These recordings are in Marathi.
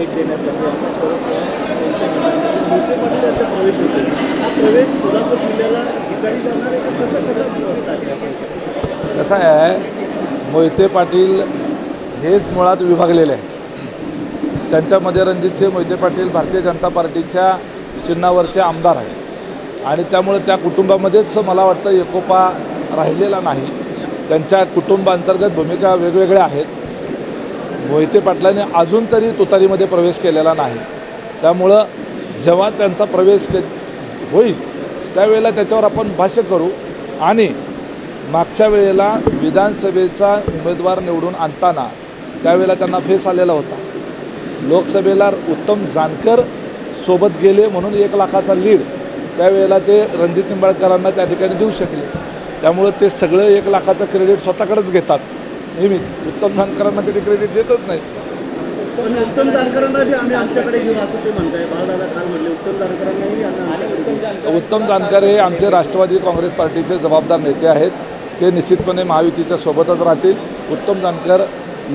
भेट देण्यासाठी आता शरद पवार यांच्या निवासस्थानी मोहिते प्रवेश होते हा प्रवेश सोलापूर जिल्ह्याला ठिकाणी जाणार आहे का? कसं कसं व्यवस्था कसं आहे मोहिते पाटील हेच मुळात विभागलेले आहे त्यांच्यामध्ये रणजितसिंह मोहिते पाटील भारतीय जनता पार्टीच्या चिन्हावरचे आमदार आहेत. आणि त्यामुळे त्या कुटुंबामध्येच मला वाटतं एकोपा राहिलेला नाही. त्यांच्या कुटुंबांतर्गत भूमिका वेगवेगळ्या आहेत. मोहिते पाटलांनी अजून तरी तुतारीमध्ये प्रवेश केलेला नाही. त्यामुळं जेव्हा त्यांचा प्रवेश के होईल त्यावेळेला त्याच्यावर आपण भाष्य करू. आणि मागच्या वेळेला विधानसभेचा उमेदवार निवडून आणताना त्यावेळेला त्यांना फेस आलेला होता. लोकसभेला उत्तम जानकर सोबत गेले म्हणून एक लाखाचा लीड त्यावेळेला ते रणजित निंबाळकरांना त्या ठिकाणी देऊ शकले. त्यामुळं ते सगळं एक लाखाचं क्रेडिट स्वतःकडेच घेतात. नेहमीच. उत्तम जानकरांना कधी क्रेडिट देतच नाही पण उत्तम जानकरांना बी आम्ही आमच्याकडे घेऊ असं ते म्हणताय. बाळदादा काल म्हणले उत्तम जानकरांनाही आम्ही. उत्तम जानकर हे आमचे राष्ट्रवादी काँग्रेस पार्टीचे जबाबदार नेते आहेत. ते निश्चितपणे महायुतीच्या सोबतच राहतील. उत्तम जानकर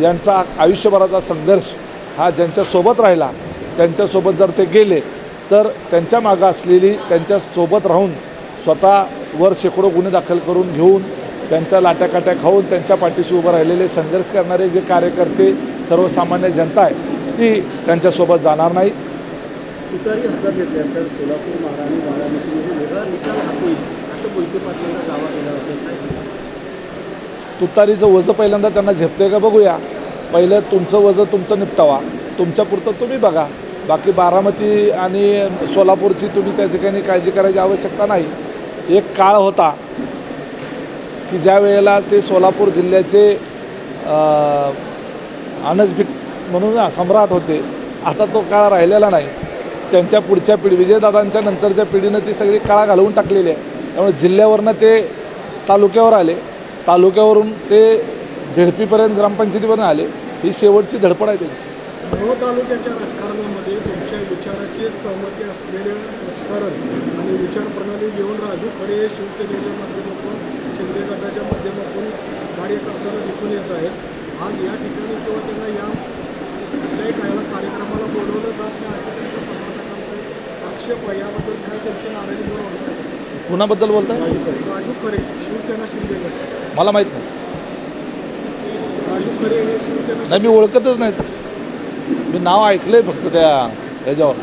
यांचा आयुष्यभराचा संघर्ष हा ज्यांच्यासोबत राहिला त्यांच्यासोबत जर ते गेले तर त्यांच्या मागं असलेली त्यांच्यासोबत राहून स्वतःवर शेकडो गुन्हे दाखल करून घेऊन त्यांच्या लाट्याकाट्या खाऊन त्यांच्या पाठीशी उभं राहिलेले संघर्ष करणारे जे कार्यकर्ते सर्वसामान्य जनता आहे ती त्यांच्यासोबत जाणार नाही. तुतारी हातात घेतल्यानंतर सोलापूर महाराणी बारामतीमध्ये वेगळा निकाल हात होईल असं मोहिते पाटलांना दावा केला होता. काय तुतारीचं वजं पहिल्यांदा त्यांना झेपते का बघूया. पहिलं तुमचं वजं तुमचं निपटावा. तुमच्यापुरतं तुम्ही बघा. बाकी बारामती आणि सोलापूरची तुम्ही त्या ठिकाणी काळजी करायची आवश्यकता नाही. एक काळ होता. की ज्या वेळेला ते सोलापूर जिल्ह्याचे अनजभिक म्हणून सम्राट होते आता तो काळ राहिलेला नाही. त्यांच्या पुढच्या पिढी विजयदादांच्या नंतरच्या पिढीनं ती सगळी काळा घालवून टाकलेली आहे. त्यामुळे जिल्ह्यावरनं ते तालुक्यावर आले. तालुक्यावरून ते झेडपीपर्यंत ग्रामपंचायतीपर्यंत आले. ही शेवटची धडपड आहे त्यांची. मोह तालुक्याच्या राजकारणामध्ये तुमच्या विचाराची सहमती असलेले राजकारण आणि विचार प्रणाली घेऊन राजू खरे हे शिवसेनेच्या माध्यमातून शिंदे कार्य करताना दिसून येत आहेत. आज या ठिकाणी किंवा त्यांना या कुठल्याही कायला कार्यक्रमाला बोलवलं जात नाही असं त्यांच्या समर्थकांचं आक्षेप आहे. याबद्दल काय त्यांची नाराजी दूर होणार आहे? कुणाबद्दल बोलताय? राजू खरे शिवसेना शिंदे गट. मला माहीत नाही. राजू खरे हे शिवसेना नाही मी ओळखतच नाहीत मी नाव ऐकलंय फक्त त्या ह्याच्यावर.